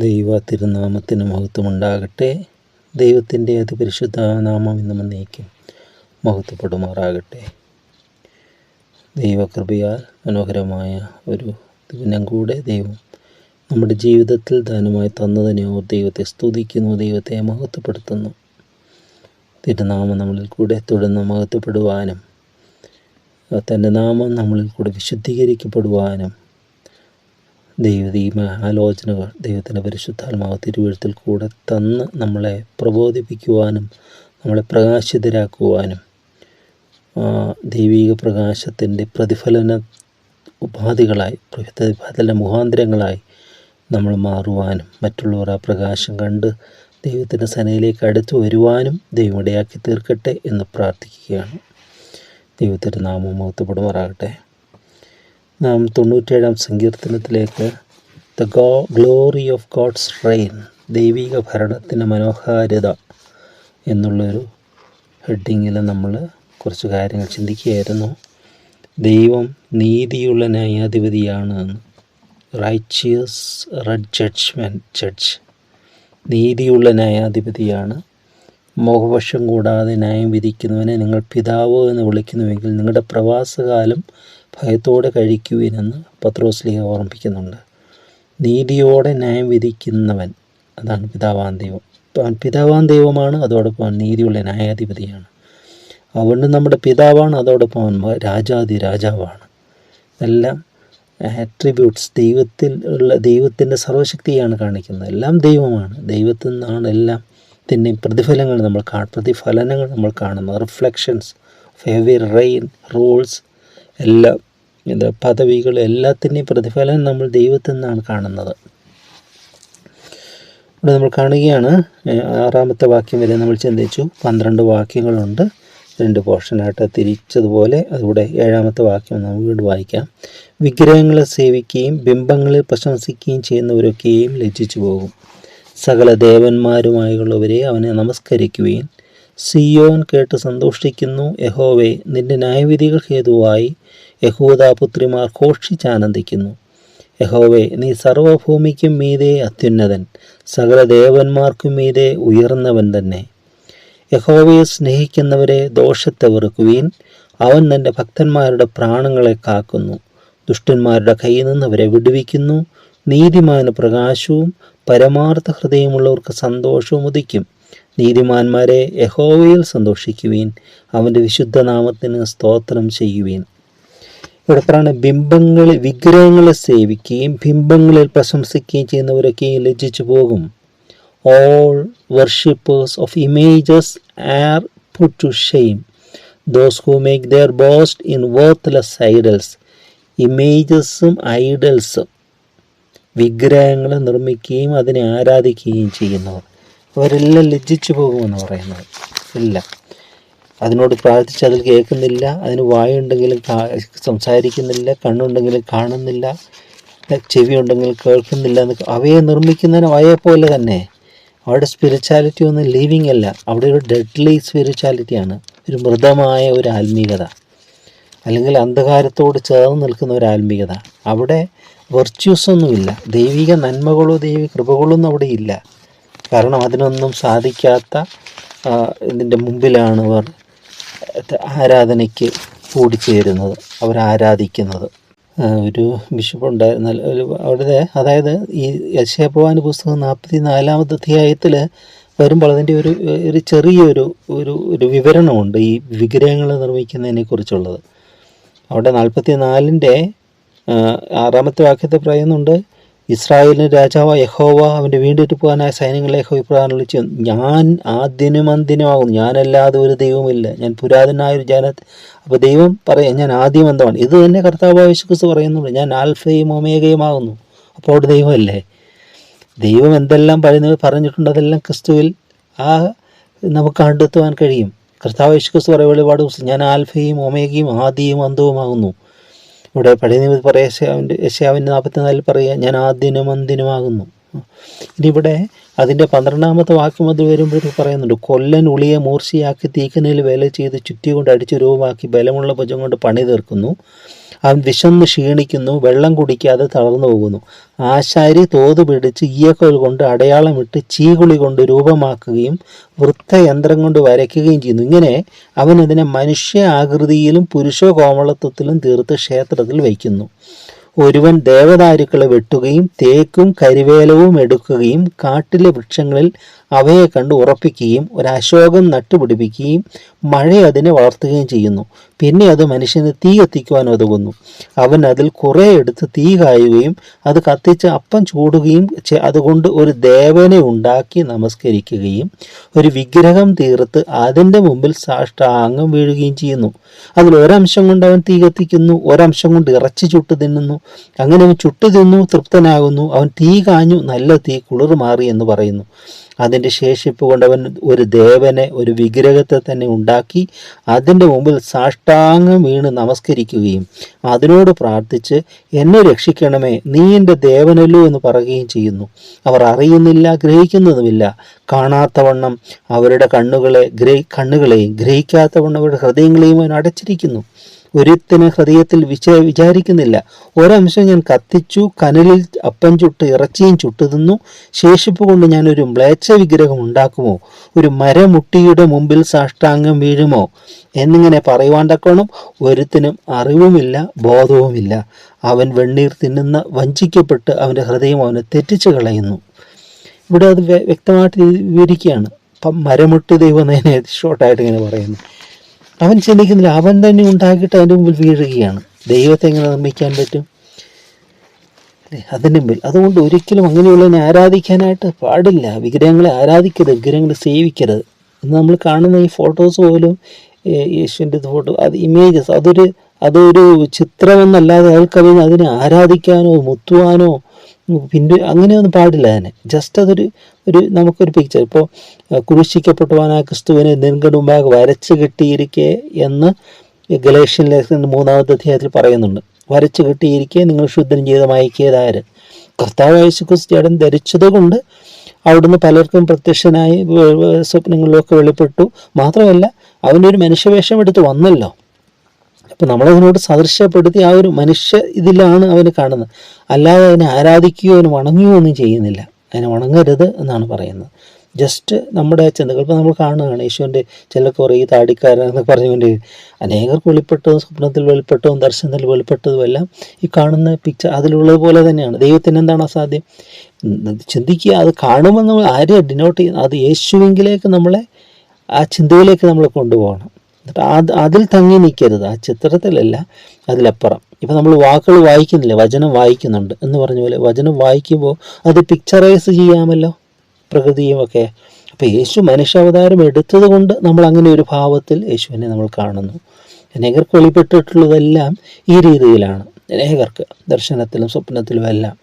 ദൈവ തിരുനാമത്തിന് മഹത്വമുണ്ടാകട്ടെ. ദൈവത്തിന്റെ അതിപരിശുദ്ധ നാമം ഇന്നും എന്നേക്കും മഹത്വപ്പെടുമാറാകട്ടെ. ദൈവകൃപയാൽ മനോഹരമായ ഒരു ദിനം കൂടെ ദൈവം നമ്മുടെ ജീവിതത്തിൽ ദാനമായി തന്നതിനെ ഓർ ദൈവത്തെ സ്തുതിക്കുന്നു ദൈവത്തെ മഹത്വപ്പെടുത്തുന്നു. തിരുനാമം നമ്മളിൽ കൂടെ തുടർന്ന് മഹത്വപ്പെടുവാനും തന്റെ നാമം നമ്മളിൽ കൂടെ വിശുദ്ധീകരിക്കപ്പെടുവാനും ദൈവതീയ ആലോചനകൾ ദൈവത്തിന്റെ പരിശുദ്ധാത്മാവ് തിരുവഴുത്തിൽ കൂടെ തന്ന് നമ്മളെ പ്രബോധിപ്പിക്കുവാനും നമ്മളെ പ്രകാശിതരാക്കുവാനും ദൈവിക പ്രകാശത്തിന്റെ പ്രതിഫലന ഉപാധികളായി പ്രതിഫലന മുഖാന്തരങ്ങളായി നമ്മൾ മാറുവാനും മറ്റുള്ളവർ ആ പ്രകാശം കണ്ട് ദൈവത്തിന്റെ സനയിലേക്ക് അടുത്തു വരുവാനും ദൈവം ഇടയാക്കി തീർക്കട്ടെ എന്ന് പ്രാർത്ഥിക്കുകയാണ്. ദൈവത്തിന്റെ നാമം മഹത്വപ്പെടുമാറാകട്ടെ. നാം തൊണ്ണൂറ്റേഴാം സങ്കീർത്തനത്തിലേക്ക്. The go glory of God's reign ദൈവിക ഭരണത്തിന്റെ മനോഹാരിത എന്നുള്ളൊരു ഹെഡിങ്ങിൽ നമ്മൾ കുറച്ച് കാര്യങ്ങൾ ചിന്തിക്കുകയായിരുന്നു. ദൈവം നീതിയുള്ള ന്യായാധിപതിയാണ്. റൈച്ചിയസ് റെഡ് ജഡ്ജ്മെന്റ് ജഡ്ജ് നീതിയുള്ള ന്യായാധിപതിയാണ്. മോഹവശം കൂടാതെ ന്യായം വിധിക്കുന്നവനെ നിങ്ങൾ പിതാവ് എന്ന് വിളിക്കുന്നുവെങ്കിൽ നിങ്ങളുടെ പ്രവാസകാലം ഭയത്തോടെ കഴിക്കുവിനെന്ന് പത്രോസ്ലിഹ ഓർമ്മിപ്പിക്കുന്നുണ്ട്. നീതിയോടെ ന്യായം വിധിക്കുന്നവൻ അതാണ് പിതാവാൻ ദൈവം. പിതാവാൻ ദൈവമാണ് അതോടൊപ്പം അവൻ നീതിയുള്ള ന്യായാധിപതിയാണ്. അവന് നമ്മുടെ പിതാവാണ് അതോടൊപ്പം അവൻ രാജാതി രാജാവാണ്. എല്ലാം ആട്രിബ്യൂട്ട്സ് ദൈവത്തിൽ ഉള്ള ദൈവത്തിന്റെ സർവശക്തിയാണ് കാണിക്കുന്നത്. എല്ലാം ദൈവമാണ്. ദൈവത്തിൽ നിന്നാണ് എല്ലാം തന്നെ പ്രതിഫലങ്ങൾ നമ്മൾ കാ പ്രതിഫലനങ്ങൾ നമ്മൾ കാണുന്നത്. റിഫ്ലക്ഷൻസ് ഓഫ് റെയിൻ റൂൾസ് എല്ലാം എന്താ പദവികൾ എല്ലാത്തിന്റെയും പ്രതിഫലം നമ്മൾ ദൈവത്തിൽ നിന്നാണ് കാണുന്നത്. ഇവിടെ നമ്മൾ കാണുകയാണ് ആറാമത്തെ വാക്യം വരെ നമ്മൾ ചിന്തിച്ചു. പന്ത്രണ്ട് വാക്യങ്ങളുണ്ട്. രണ്ട് പോർഷനായിട്ട് തിരിച്ചതുപോലെ അതുകൂടെ ഏഴാമത്തെ വാക്യം നമുക്ക് വീണ്ടും വായിക്കാം. വിഗ്രഹങ്ങളെ സേവിക്കുകയും ബിംബങ്ങളെ പ്രശംസിക്കുകയും ചെയ്യുന്നവരൊക്കെയും ലജ്ജിച്ചു പോകും സകല ദേവന്മാരുമായുള്ളവരെ അവനെ നമസ്കരിക്കുകയും സിയോൻ കേട്ട് സന്തോഷിക്കുന്നു. യഹോവേ നിന്റെ ന്യായവിധികൾ ഹേതുവായി. യഹൂദാപുത്രിമാർ ഘോഷിച്ചാനന്ദിക്കുന്നു. യഹോവേ നീ സർവഭൂമിക്കും മീതെ അത്യുന്നതൻ. സകല ദേവന്മാർക്കും മീതെ ഉയർന്നവൻ തന്നെ. യഹോവയെ സ്നേഹിക്കുന്നവരെ ദോഷത്തെ വെറുക്കുവീൻ. അവൻ തന്റെ ഭക്തന്മാരുടെ പ്രാണങ്ങളെ കാക്കുന്നു. ദുഷ്ടന്മാരുടെ കയ്യിൽ നിന്ന് അവരെ വിടുവിക്കുന്നു. നീതിമാന് പ്രകാശവും പരമാർത്ഥ ഹൃദയമുള്ളവർക്ക് സന്തോഷവും ഉദിക്കും. നീതിമാന്മാരെ യഹോവയിൽ സന്തോഷിക്കുവീൻ. അവന്റെ വിശുദ്ധ നാമത്തിന് സ്തോത്രം ചെയ്യുവീൻ. ഇവിടെ പറയുന്ന ബിംബങ്ങളെ വിഗ്രഹങ്ങളെ സേവിക്കുകയും ബിംബങ്ങളിൽ പ്രശംസിക്കുകയും ചെയ്യുന്നവരൊക്കെയും ലജ്ജിച്ചു പോകും. All worshippers of images are put to shame those who make their boast in worthless idols ഇമേജസും ഐഡൽസും വിഗ്രഹങ്ങളെ നിർമ്മിക്കുകയും അതിനെ ആരാധിക്കുകയും ചെയ്യുന്നവർ. അവരെല്ലാം ലജ്ജിച്ചു പോകുമെന്ന് പറയുന്നത്. ഇല്ല. അതിനോട് പ്രാർത്ഥിച്ച് അതിൽ കേൾക്കുന്നില്ല അതിന് വായുണ്ടെങ്കിലും സംസാരിക്കുന്നില്ല കണ്ണുണ്ടെങ്കിലും കാണുന്നില്ല ചെവി ഉണ്ടെങ്കിലും കേൾക്കുന്നില്ല എന്ന് അവയെ നിർമ്മിക്കുന്നതിന് അവയെ പോലെ തന്നെ. അവരുടെ സ്പിരിച്വാലിറ്റി ഒന്നും ലിവിങ് അല്ല. അവിടെ ഒരു ഡെഡ്ലി സ്പിരിച്വാലിറ്റിയാണ് ഒരു മൃതമായ ഒരു ആത്മീയത അല്ലെങ്കിൽ അന്ധകാരത്തോട് ചേർന്ന് നിൽക്കുന്ന ഒരു ആത്മീയത അവിടെ വെർച്യൂസ് ഒന്നുമില്ല. ദൈവിക നന്മകളോ ദൈവിക കൃപകളോ ഒന്നും അവിടെ ഇല്ല. കാരണം അതിനൊന്നും സാധിക്കാത്ത ഇതിന്റെ മുമ്പിലാണ് അവർ ആരാധനയ്ക്ക് കൂടിച്ചേരുന്നത് അവർ ആരാധിക്കുന്നത്. ഒരു ബിഷപ്പ് ഉണ്ടായിരുന്ന അവിടുത്തെ അതായത് ഈ യശയഭവാന് പുസ്തകം നാൽപ്പത്തി നാലാമത്തെ അധ്യായത്തിൽ വരുമ്പോൾ അതിന്റെ ഒരു ഒരു ചെറിയൊരു ഒരു ഒരു വിവരണമുണ്ട് ഈ വിഗ്രഹങ്ങൾ നിർമ്മിക്കുന്നതിനെ കുറിച്ചുള്ളത്. അവിടെ നാൽപ്പത്തി നാലിന്റെ ആറാമത്തെ വാക്യത്തെ പറയുന്നുണ്ട് ഇസ്രായേലിന് രാജാവ് യഹോവ അവന്റെ വീണ്ടിട്ട് പോകാനായ സൈന്യങ്ങളെ യഹോ ഇപ്രകാരം വിളിച്ചു. ഞാൻ ആദ്യനും അന്തിനുമാകുന്നു ഞാനല്ലാതെ ഒരു ദൈവമില്ല ഞാൻ പുരാതനായ ഒരു ജന അപ്പോൾ ദൈവം പറയാം ഞാൻ ആദ്യം എന്താണ് ഇത് തന്നെ കർത്താവ് യേശുക്രിസ്തു പറയുന്നുണ്ട്. ഞാൻ ആൽഫയും ഒമേഗയും ആകുന്നു. അപ്പോൾ അവിടെ ദൈവമല്ലേ? ദൈവം എന്തെല്ലാം പറയുന്നത് പറഞ്ഞിട്ടുണ്ട്. അതെല്ലാം ക്രിസ്തുവിൽ ആ നമുക്ക് കണ്ടെത്തുവാൻ കഴിയും. കർത്താവ് യേശുക്രിസ്തു പറയുക വെളിപാട് ഞാൻ ആൽഫയും ഒമേഗയും ആദിയും അന്തവുമാകുന്നു. ഇവിടെ പഴയ നിയമത്തിൽ പറയാം യശയാവിന്റെ യശയാവിന്റെ നാൽപ്പത്തിനാലിൽ പറയുക ഞാൻ ആദ്യനും അന്തിനുമാകുന്നു ഇനി ഇവിടെ അതിന്റെ പന്ത്രണ്ടാമത്തെ വാക്യം അത് വരുമ്പോഴത്തേക്ക് പറയുന്നുണ്ട് കൊല്ലൻ ഉളിയെ മൂർച്ചയാക്കി തീക്കനയിൽ വേല ചെയ്ത് ചുറ്റി കൊണ്ട് അടിച്ച് രൂപമാക്കി ബലമുള്ള ഭുജം കൊണ്ട് പണി തീർക്കുന്നു. അവൻ വിശന്ന് ക്ഷീണിക്കുന്നു വെള്ളം കുടിക്കാതെ തളർന്നു പോകുന്നു. ആശാരി തോത് പിടിച്ച് ഈയക്കോൽ കൊണ്ട് അടയാളമിട്ട് ചീകുളി കൊണ്ട് രൂപമാക്കുകയും വൃത്തയന്ത്രം കൊണ്ട് വരയ്ക്കുകയും ചെയ്യുന്നു. ഇങ്ങനെ അവൻ അതിനെ മനുഷ്യ ആകൃതിയിലും പുരുഷ കോമളത്വത്തിലും തീർത്ത് ക്ഷേത്രത്തിൽ വയ്ക്കുന്നു. ഒരുവൻ ദേവദാരുക്കളെ വെട്ടുകയും തേക്കും കരിവേലവും എടുക്കുകയും കാട്ടിലെ വൃക്ഷങ്ങളിൽ അവയെ കണ്ട് ഉറപ്പിക്കുകയും ഒരു അശോകം നട്ടുപിടിപ്പിക്കുകയും മഴ അതിനെ വളർത്തുകയും ചെയ്യുന്നു. പിന്നെ അത് മനുഷ്യന് തീ കത്തിക്കുവാൻ ഒതുങ്ങുന്നു അവൻ അതിൽ കുറേ എടുത്ത് തീ കായുകയും അത് കത്തിച്ച് അപ്പം ചൂടുകയും അതുകൊണ്ട് ഒരു ദേവനെ ഉണ്ടാക്കി നമസ്കരിക്കുകയും ഒരു വിഗ്രഹം തീർത്ത് അതിന്റെ മുമ്പിൽ സാഷ്ടാംഗം വീഴുകയും ചെയ്യുന്നു. അതിൽ ഒരംശം കൊണ്ട് അവൻ തീ കത്തിക്കുന്നു ഒരംശം കൊണ്ട് ഇറച്ചി ചുട്ടു തിന്നുന്നു. അങ്ങനെ അവൻ ചുട്ടു തിന്നു തൃപ്തനാകുന്നു. അവൻ തീ കാഞ്ഞു നല്ല തീ കുളിർ മാറി എന്ന് പറയുന്നു. അതിന്റെ ശേഷിപ്പ് കൊണ്ടവൻ ഒരു ദേവനെ ഒരു വിഗ്രഹത്തെ തന്നെ ഉണ്ടാക്കി അതിന്റെ മുമ്പിൽ സാഷ്ടാംഗം വീണ് നമസ്കരിക്കുകയും അതിനോട് പ്രാർത്ഥിച്ച് എന്നെ രക്ഷിക്കണമേ നീ എന്റെ ദേവനല്ലോ എന്ന് പറയുകയും ചെയ്യുന്നു. അവർ അറിയുന്നില്ല ഗ്രഹിക്കുന്നതുമില്ല. കാണാത്തവണ്ണം അവരുടെ കണ്ണുകളെ ഗ്രഹി കണ്ണുകളെയും ഗ്രഹിക്കാത്തവണ്ണം അവരുടെ ഹൃദയങ്ങളെയും അവൻ അടച്ചിരിക്കുന്നു. ഒരുത്തിന് ഹൃദയത്തിൽ വിച വിചാരിക്കുന്നില്ല. ഒരംശം ഞാൻ കത്തിച്ചു കനലിൽ അപ്പം ചുട്ട് ഇറച്ചിയും ചുട്ടു തിന്നു. ശേഷിപ്പ് കൊണ്ട് ഞാൻ ഒരു മ്ലേച്ഛ വിഗ്രഹം ഉണ്ടാക്കുമോ? ഒരു മരമുട്ടിയുടെ മുമ്പിൽ സാഷ്ടാംഗം വീഴുമോ? എന്നിങ്ങനെ പറയുവാൻ ഒരുത്തിനും അറിവുമില്ല ബോധവുമില്ല. അവൻ വെണ്ണീർ തിന്നുന്ന വഞ്ചിക്കപ്പെട്ട് അവന്റെ ഹൃദയം അവനെ തെറ്റിച്ചു കളയുന്നു. ഇവിടെ അത് വ്യ- വ്യക്തമായിട്ട് വിവരിക്കുകയാണ്. അപ്പം മരമുട്ടി ദൈവം എന്നതിനെ ഷോർട്ടായിട്ട് ഇങ്ങനെ പറയുന്നു. അവൻ ചിന്തിക്കുന്നില്ല അവൻ തന്നെ ഉണ്ടാക്കിയിട്ട് അതിന്റെ മുമ്പിൽ വീഴുകയാണ്. ദൈവത്തെ എങ്ങനെ നിർമ്മിക്കാൻ പറ്റും? അതിന്റെ മുമ്പിൽ. അതുകൊണ്ട് ഒരിക്കലും അങ്ങനെയുള്ളതിനെ ആരാധിക്കാനായിട്ട് പാടില്ല. വിഗ്രഹങ്ങളെ ആരാധിക്കരുത് വിഗ്രഹങ്ങളെ സേവിക്കരുത്. ഇന്ന് നമ്മൾ കാണുന്ന ഈ ഫോട്ടോസ് പോലും യേശുവിന്റെ ഫോട്ടോ അത് ഇമേജസ് അതൊരു അതൊരു ചിത്രമെന്നല്ലാതെ അയാൾക്കതിന് അതിനെ ആരാധിക്കാനോ മുത്തുവാനോ പിന്നെ അങ്ങനെയൊന്നും പാടില്ല അതിനെ. ജസ്റ്റ് അതൊരു ഒരു നമുക്കൊരു പിക്ചർ ഇപ്പോൾ കുരിശിക്കപ്പെട്ടവനായ ക്രിസ്തുവിനെ നിങ്ങളുടെ വരച്ച് കിട്ടിയിരിക്കെ എന്ന് ഗലേഷ്യൻ ലേഖനം മൂന്നാമത്തെ അധ്യായത്തിൽ പറയുന്നുണ്ട്. വരച്ച് കിട്ടിയിരിക്കെ നിങ്ങൾ ശുദ്ധം ചെയ്ത് മയക്കിയതാര് കർത്താവ് യേശു ക്രിസ്തു ധരിച്ചതുകൊണ്ട് ധരിച്ചത് കൊണ്ട് അവിടുന്ന് പലർക്കും പ്രത്യക്ഷനായി സ്വപ്നങ്ങളിലൊക്കെ വെളിപ്പെട്ടു. മാത്രമല്ല അവനൊരു മനുഷ്യവേഷം എടുത്ത് വന്നല്ലോ. അപ്പം നമ്മളതിനോട് സദൃശ്യപ്പെടുത്തി ആ ഒരു മനുഷ്യ ഇതിലാണ് അവന് കാണുന്നത്. അല്ലാതെ അതിനെ ആരാധിക്കുകയോ അതിന് വണങ്ങുകയോ ഒന്നും ചെയ്യുന്നില്ല. അതിനെ വണങ്ങരുത് എന്നാണ് പറയുന്നത്. ജസ്റ്റ് നമ്മുടെ ചിന്തകൾ ഇപ്പോൾ നമ്മൾ കാണുകയാണ്. യേശുവിന്റെ ചില കുറേ താടിക്കാരൻ എന്നൊക്കെ പറഞ്ഞുകൊണ്ട് അനേകർക്ക് വെളിപ്പെട്ടതും സ്വപ്നത്തിൽ വെളിപ്പെട്ടതും ദർശനത്തിൽ വെളിപ്പെട്ടതും എല്ലാം ഈ കാണുന്ന പിക്ചർ അതിലുള്ളത് പോലെ തന്നെയാണ്. ദൈവത്തിന് എന്താണ് അസാധ്യം? ചിന്തിക്കുക അത് കാണുമ്പോൾ നമ്മൾ ആരെയും ഡിനോട്ട് ചെയ്യുന്നത് അത് യേശുവിങ്കിലേക്ക് നമ്മളെ ആ ചിന്തയിലേക്ക് നമ്മളെ കൊണ്ടുപോകണം. എന്നിട്ട് അത് അതിൽ തങ്ങി നിൽക്കരുത്. ആ ചിത്രത്തിലല്ല അതിലപ്പുറം. ഇപ്പം നമ്മൾ വാക്കുകൾ വായിക്കുന്നില്ല? വചനം വായിക്കുന്നുണ്ട് എന്ന് പറഞ്ഞ പോലെ വചനം വായിക്കുമ്പോൾ അത് പിക്ചറൈസ് ചെയ്യാമല്ലോ പ്രകൃതിയും ഒക്കെ. അപ്പോൾ യേശു മനുഷ്യാവതാരം എടുത്തത് കൊണ്ട് നമ്മൾ അങ്ങനെ ഒരു ഭാവത്തിൽ യേശുവിനെ നമ്മൾ കാണുന്നു. അനേകർക്ക് വെളിപ്പെട്ടിട്ടുള്ളതെല്ലാം ഈ രീതിയിലാണ്. അനേകർക്ക് ദർശനത്തിലും സ്വപ്നത്തിലും എല്ലാം.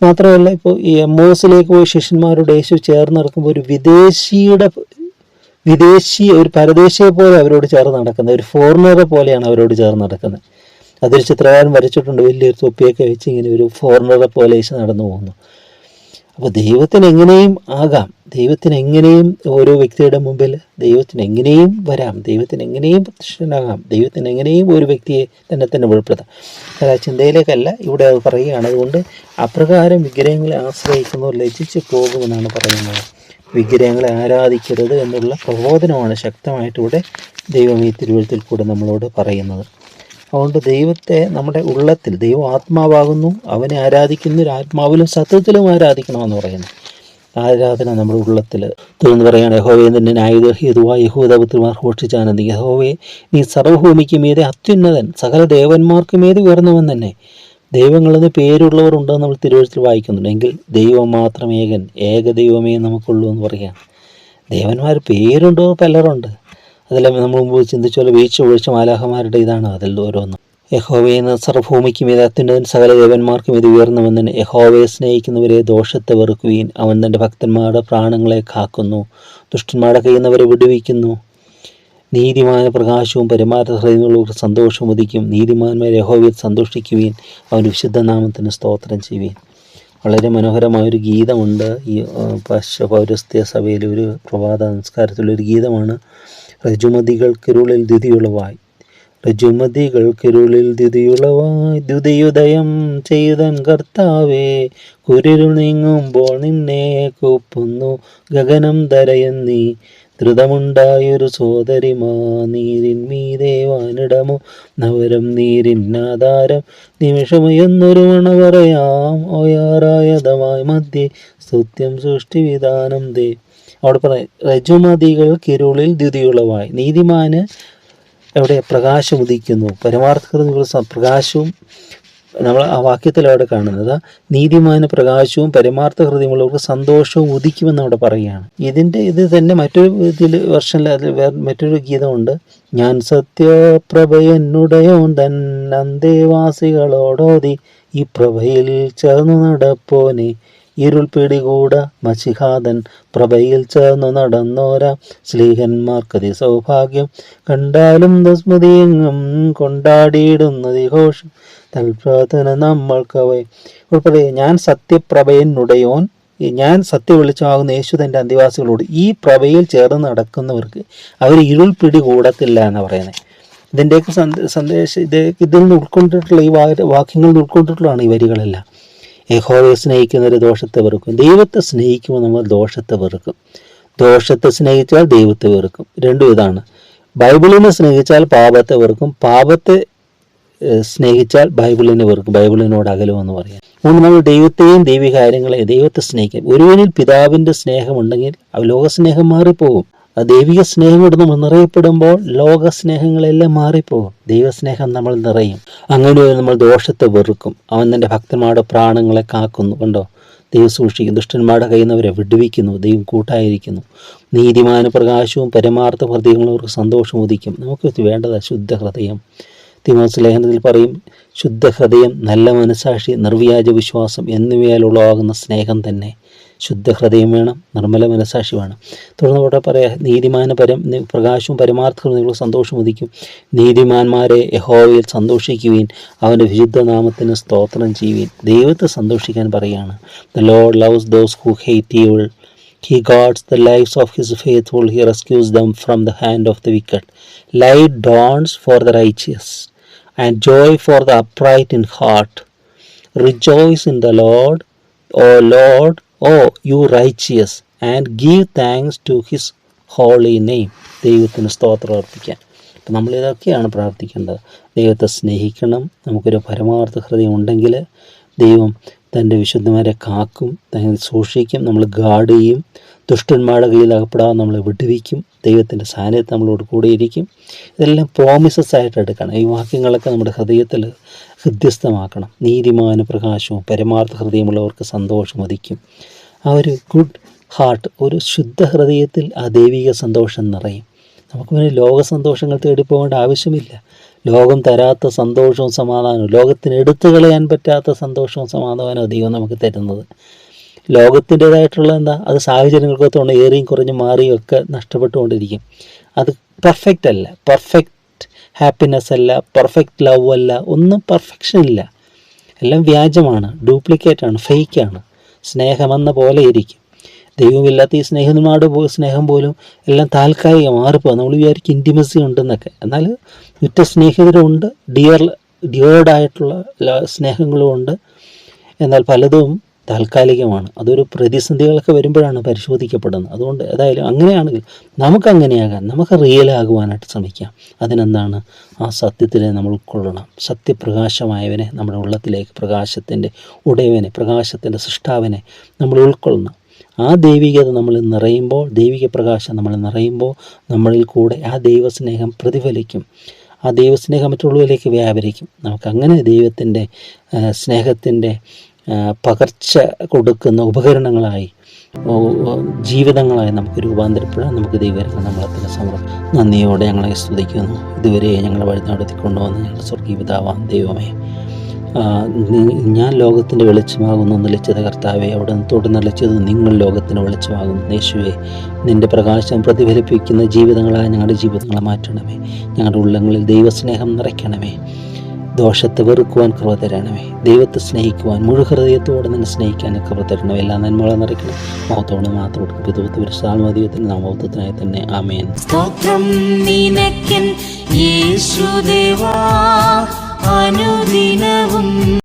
മാത്രമല്ല ഇപ്പോൾ ഈ എം ഓസിലേക്ക് പോയി ശിഷ്യന്മാരോട് യേശു ചേർന്ന് നടക്കുമ്പോൾ ഒരു വിദേശിയുടെ വിദേശി ഒരു പരദേശിയെ പോലെ അവരോട് ചേർന്ന് നടക്കുന്നത് ഒരു ഫോറിനറെ പോലെയാണ് അവരോട് ചേർന്ന് നടക്കുന്നത്. അതൊരു ചിത്രകാരൻ വരച്ചിട്ടുണ്ട് വലിയൊരു തൊപ്പിയൊക്കെ വെച്ച് ഇങ്ങനെ ഒരു ഫോറിനറെ പോലെ വെച്ച് നടന്നു പോകുന്നു. അപ്പോൾ ദൈവത്തിന് എങ്ങനെയും ആകാം. ദൈവത്തിന് എങ്ങനെയും ഓരോ വ്യക്തിയുടെ മുമ്പിൽ ദൈവത്തിന് എങ്ങനെയും വരാം. ദൈവത്തിന് എങ്ങനെയും പ്രത്യക്ഷനാകാം ദൈവത്തിന് എങ്ങനെയും ഒരു വ്യക്തിയെ തന്നെ തന്നെ വെളിപ്പെടുത്താം. അത് ആ ചിന്തയിലേക്കല്ല ഇവിടെ അത് പറയുകയാണ്. അതുകൊണ്ട് അപ്രകാരം വിഗ്രഹങ്ങളെ ആശ്രയിക്കുന്നവർ ലജിച്ച് പോകുമെന്നാണ് പറയുന്നത്. വിഗ്രഹങ്ങളെ ആരാധിക്കരുത് എന്നുള്ള പ്രബോധനമാണ് ശക്തമായിട്ട് ഇവിടെ ദൈവം ഈ തിരുവഴുത്തിൽ കൂടെ നമ്മളോട് പറയുന്നത്. അതുകൊണ്ട് ദൈവത്തെ നമ്മുടെ ഉള്ളത്തിൽ ദൈവം ആത്മാവാകുന്നു അവനെ ആരാധിക്കുന്ന ഒരു ആത്മാവിലും സത്യത്തിലും ആരാധിക്കണമെന്ന് പറയുന്നു. ആരാധന നമ്മുടെ ഉള്ളത്തിൽ. തുറന്ന് പറയുകയാണ് യഹോവയെ നിന്നെ ന്യായഹേതുവായ യഹൂദപുത്രിമാർ ഘോഷിച്ചാനന്ദി യഹോവയെ നീ സർവഭൂമിക്ക് മീതെ അത്യുന്നതൻ സകല ദേവന്മാർക്ക് മീതെ ഉയർന്നവൻ തന്നെ. ദൈവങ്ങളെന്ന് പേരുള്ളവർ ഉണ്ടെന്ന് നമ്മൾ തിരുവഴുത്തിൽ വായിക്കുന്നുണ്ട്. എങ്കിൽ ദൈവം മാത്രം ഏകൻ ഏക ദൈവമേ നമുക്കുള്ളൂ എന്ന് പറയുകയാണ് ദേവന്മാർ പേരുണ്ടോ പലരുണ്ട്. അതെല്ലാം നമ്മൾ മുമ്പ് ചിന്തിച്ച പോലെ വീഴ്ച ഒഴിച്ച മാലാഹമാരുടെ ഇതാണ്. അതിൽ ഓരോന്നും. യഹോവയെ സർവഭൂമിക്കും അത്യുന്നതൻ സകല ദേവന്മാർക്കും ഇത് ഉയർന്നവൻ യഹോവയെ സ്നേഹിക്കുന്നവരെ ദോഷത്തെ വെറുക്കുകയും അവൻ തന്റെ ഭക്തന്മാരുടെ പ്രാണങ്ങളെ കാക്കുന്നു. ദുഷ്ടന്മാരുടെ കയ്യിൽ വിടുവിക്കുന്നു. നീതിമാന പ്രകാശവും പരമാർത്ഥ സന്തോഷം ഉദിക്കും. നീതിമാന്മാർ യഹോവയിൽ സന്തോഷിക്കുവീൻ. അവൻ വിശുദ്ധനാമത്തിന് സ്തോത്രം ചെയ്യുവീൻ. വളരെ മനോഹരമായൊരു ഗീതമുണ്ട്. ഈ പശ്ച പൗരസ്ത്യ സഭയിലെ ഒരു പ്രഭാത സംസ്കാരത്തിലൊരു ഗീതമാണ്. രജുമതികൾക്കിരുളിൽ ദ്യുതിയുളവായി രജുമതികൾക്കിരുളിൽ ദ്യുതിയുളവായി ദ്യുതിയുദയം ചെയ്തൻ കർത്താവേ കുരിരുൾ നീങ്ങുമ്പോൾ നിന്നെ കൂപ്പുന്നു. ഗഗനം തരയെന്നീ ധൃതമുണ്ടായൊരു സോദരിമാ നീരിൻ മീതേ വാനിടമോ? നവരം നീരിൻ ആധാരം നിമിഷമയൊന്നൊരു മണ പറയാം. ഓയാറായതമായി മധ്യേ സ്തുത്യം സൃഷ്ടിവിധാനം ദേ. അവിടെ പറയാം രജുമതികൾക്കിരുളിൽ ദ്യുതിയുളവായി. നീതിമാന് എവിടെ പ്രകാശം ഉദിക്കുന്നു പരമാർത്ഥകൃതികൾ പ്രകാശവും നമ്മൾ ആ വാക്യത്തിൽ അവിടെ കാണുന്നത്. നീതിമാന പ്രകാശവും പരമാർത്ഥ ഹൃദയമുള്ളവർക്ക് സന്തോഷവും ഉദിക്കുമെന്ന് അവിടെ പറയുകയാണ്. ഇതിന്റെ ഇത് തന്നെ മറ്റൊരു ഇതിൽ വർഷനിൽ അതിൽ മറ്റൊരു ഗീതമുണ്ട്. ഞാൻ സത്യപ്രഭയനുടയോ തൻ അന്തേവാസികളോടോതി ഈ പ്രഭയിൽ ചേർന്നു നടപ്പോനെ. ഇരുൾ പിടികൂട മഷിഹാദൻ പ്രഭയിൽ ചേർന്നു നടന്നോര. സ്ലീഹന്മാർക്കതി സൗഭാഗ്യം കണ്ടാലും ദുസ്മൃതിയെങ്ങും കൊണ്ടാടിയിടുന്നതി ഘോഷം. തൽപ്രാർത്ഥന നമ്മൾക്കവേ. ഉൾപ്പെടെ ഞാൻ സത്യപ്രഭയനുടയോൻ ഞാൻ സത്യ വെളിച്ചമാകുന്ന യേശു തന്റെ അന്തിവാസികളോട് ഈ പ്രഭയിൽ ചേർന്ന് നടക്കുന്നവർക്ക് അവർ ഇരുൾ പിടി കൂടത്തില്ല എന്ന് പറയുന്നത് ഇതിന്റെയൊക്കെ സന്ദ- സന്ദേശം ഇത് ഇതിൽ നിന്ന് ഉൾക്കൊണ്ടിട്ടുള്ള ഈ വാക്യങ്ങളിൽ ഉൾക്കൊണ്ടിട്ടുള്ളതാണ് ഈ വരികളെല്ലാം. യഹോവയെ സ്നേഹിക്കുന്നവർ ദോഷത്തെ വെറുക്കും. ദൈവത്തെ സ്നേഹിക്കുമ്പോൾ നമ്മൾ ദോഷത്തെ വെറുക്കും. ദോഷത്തെ സ്നേഹിച്ചാൽ ദൈവത്തെ വെറുക്കും. രണ്ടും ഇതാണ്. ബൈബിളിനെ സ്നേഹിച്ചാൽ പാപത്തെ വെറുക്കും. പാപത്തെ സ്നേഹിച്ചാൽ ബൈബിളിനെ വെറുക്കും ബൈബിളിനോട് അകലുമെന്ന് പറയാം. മൂന്ന് നമ്മൾ ദൈവത്തെയും ദൈവികാര്യങ്ങളെയും ദൈവത്തെ സ്നേഹിക്കും ഒരുവനിൽ പിതാവിന്റെ സ്നേഹമുണ്ടെങ്കിൽ ലോക സ്നേഹം മാറിപ്പോകും. ആ ദൈവിക സ്നേഹം കൊണ്ട് നമ്മൾ നിറയപ്പെടുമ്പോൾ ലോക സ്നേഹങ്ങളെല്ലാം മാറിപ്പോകും. ദൈവസ്നേഹം നമ്മൾ നിറയും. അങ്ങനെ നമ്മൾ ദോഷത്തെ വെറുക്കും. അവൻ തന്റെ ഭക്തന്മാരുടെ പ്രാണങ്ങളെ കാക്കുന്നു. കണ്ടോ? ദൈവം സൂക്ഷിക്കും ദുഷ്ടന്മാരുടെ കയ്യിൽ നിന്ന് അവരെ വിടുവിക്കുന്നു. ദൈവം കൂട്ടായിരിക്കുന്നു. നീതിമാന പ്രകാശവും പരമാർത്ഥ ഹൃദയങ്ങളവർക്ക് സന്തോഷം ഉദിക്കും. നമുക്ക് വേണ്ടതാ ശുദ്ധ ഹൃദയം. തിമോസ് ലേഖനത്തിൽ പറയും ശുദ്ധ ഹൃദയം നല്ല മനസാക്ഷി നിർവ്യാജ വിശ്വാസം എന്നിവയാൽ ഉളവാകുന്ന സ്നേഹം തന്നെ. ശുദ്ധ ഹൃദയം വേണം നിർമ്മല മനസാക്ഷി വേണം. തുടർന്ന് ഇവിടെ പറയാം നീതിമാന പരം പ്രകാശവും പരമാർത്ഥവും നിങ്ങൾ സന്തോഷം ഉദിക്കും. നീതിമാന്മാരെ യഹോവയിൽ സന്തോഷിക്കുവീൻ അവന്റെ വിശുദ്ധ നാമത്തിന് സ്തോത്രം ചെയ്യുവീൻ. ദൈവത്തെ സന്തോഷിക്കാൻ പറയുകയാണ് the lord loves those who hate evil He guards the lives of his faithful, he rescues them from the hand of the wicked life dawns for the righteous, and joy for the upright in heart. Rejoice in the Lord, O Lord, O you righteous, and give thanks to his holy name. ദൈവത്തിന് സ്തോത്രം അർപ്പിക്കാൻ അപ്പം നമ്മൾ ഇതൊക്കെയാണ് പ്രാർത്ഥിക്കേണ്ടത് ദൈവത്തെ സ്നേഹിക്കണം നമുക്കൊരു പരമാർത്ഥ ഹൃദയം ഉണ്ടെങ്കിൽ ദൈവം തന്റെ വിശുദ്ധന്മാരെ കാക്കും തന്നെ സൂക്ഷിക്കും നമ്മൾ ഗാർഡ് ചെയ്യും. ദുഷ്ടന്മാരുടെ കയ്യിൽ അകപ്പെടാതെ നമ്മളെ വിടുവിക്കും. ദൈവത്തിന്റെ സാന്നിധ്യം നമ്മളോട് കൂടിയിരിക്കും. ഇതെല്ലാം പ്രോമിസസ് ആയിട്ട് എടുക്കണം. ഈ വാക്യങ്ങളൊക്കെ നമ്മുടെ ഹൃദയത്തിൽ ഹൃദ്യസ്ഥമാക്കണം. നീതിമാന പ്രകാശവും പരമാർത്ഥ ഹൃദയമുള്ളവർക്ക് സന്തോഷം ഉദിക്കും. ആ ഒരു ഗുഡ് ഹാർട്ട് ഒരു ശുദ്ധ ഹൃദയത്തിൽ ആ ദൈവിക സന്തോഷം നിറയും. നമുക്ക് പിന്നെ ലോക സന്തോഷങ്ങൾ തേടി പോകേണ്ട ആവശ്യമില്ല. ലോകം തരാത്ത സന്തോഷവും സമാധാനവും ലോകത്തിന് എടുത്തു കളയാൻ പറ്റാത്ത സന്തോഷവും സമാധാനവും ദൈവം നമുക്ക് തരുന്നത്. ലോകത്തിന്റെതായിട്ടുള്ള എന്താ അത് സാഹചര്യങ്ങൾക്കൊത്തുകൊണ്ട് ഏറിയും കുറഞ്ഞും മാറിയും ഒക്കെ നഷ്ടപ്പെട്ടുകൊണ്ടിരിക്കും. അത് പെർഫെക്റ്റ് അല്ല. പെർഫെക്റ്റ് ഹാപ്പിനെസ് അല്ല പെർഫെക്റ്റ് ലവ് അല്ല ഒന്നും പെർഫെക്ഷൻ ഇല്ല. എല്ലാം വ്യാജമാണ് ഡ്യൂപ്ലിക്കേറ്റാണ് ഫേക്കാണ് സ്നേഹമെന്ന പോലെ ഇരിക്കും. ദൈവമില്ലാത്ത ഈ സ്നേഹന്മാരുടെ പോ സ്നേഹം പോലും എല്ലാം താൽക്കാലിക മാറിപ്പോകും. നമ്മൾ വിചാരിക്കും ഇന്റിമസി ഉണ്ടെന്നൊക്കെ. എന്നാൽ ഉറ്റ സ്നേഹിതരുണ്ട് ഡിയർ ഡിയേർഡായിട്ടുള്ള സ്നേഹങ്ങളും ഉണ്ട്. എന്നാൽ പലതും താൽക്കാലികമാണ്. അതൊരു പ്രതിസന്ധികളൊക്കെ വരുമ്പോഴാണ് പരിശോധിക്കപ്പെടുന്നത്. അതുകൊണ്ട് ഏതായാലും അങ്ങനെയാണെങ്കിൽ നമുക്ക് അങ്ങനെയാകാൻ നമുക്ക് റിയൽ ആകുവാനായിട്ട് ശ്രമിക്കാം. അതിനെന്താണ്? ആ സത്യത്തിനെ നമ്മൾ ഉൾക്കൊള്ളണം സത്യപ്രകാശമായവനെ നമ്മുടെ ഉള്ളത്തിലേക്ക് പ്രകാശത്തിന്റെ ഉടയവനെ പ്രകാശത്തിന്റെ സൃഷ്ടാവനെ നമ്മൾ ഉൾക്കൊള്ളണം. ആ ദൈവികത നമ്മൾ നിറയുമ്പോൾ ദൈവിക പ്രകാശം നമ്മൾ നിറയുമ്പോൾ നമ്മളിൽ കൂടെ ആ ദൈവസ്നേഹം പ്രതിഫലിക്കും. ആ ദൈവസ്നേഹം മറ്റുള്ളവരിലേക്ക് വ്യാപരിക്കും. നമുക്കങ്ങനെ ദൈവത്തിന്റെ സ്നേഹത്തിന്റെ പകർച്ച കൊടുക്കുന്ന ഉപകരണങ്ങളായി ജീവിതങ്ങളായി നമുക്ക് രൂപാന്തരപ്പെടാൻ നമുക്ക് ദൈവം നമ്മളത്തിന് സമർപ്പ നന്ദിയോടെ ഞങ്ങളെ സ്തുതിക്കുന്നു. ഇതുവരെ ഞങ്ങളെ വഴി നടത്തിക്കൊണ്ടുവന്ന് ഞങ്ങളുടെ സ്വർഗീയ ദൈവമേ. ഞാൻ ലോകത്തിന്റെ വെളിച്ചമാകുന്നു നിലച്ചത് കർത്താവെ. അവിടെ നിന്ന് തുടർന്നലച്ചത് നിങ്ങൾ ലോകത്തിന് വെളിച്ചമാകുന്നു. യേശുവെ നിന്റെ പ്രകാശം പ്രതിഫലിപ്പിക്കുന്ന ജീവിതങ്ങളായ ഞങ്ങളുടെ ജീവിതങ്ങളെ മാറ്റണമേ. ഞങ്ങളുടെ ഉള്ളങ്ങളിൽ ദൈവസ്നേഹം നിറയ്ക്കണമേ. ദോഷത്തെ വെറുക്കുവാൻ കൃപ തരണമേ. ദൈവത്തെ സ്നേഹിക്കുവാൻ മുഴുഹൃദയത്തോടെ തന്നെ സ്നേഹിക്കാൻ കൃപ തരണമേ. എല്ലാ നന്മകളും നിറയ്ക്കണം മഹത്വമാണ് മാത്രം കൊടുക്കും പിതുപത്ത് ഒരു സാൽമതിയത്തിന് നാമത്വത്തിനായി തന്നെ. ആമേൻ. സ്തോത്രം അനുദിനവും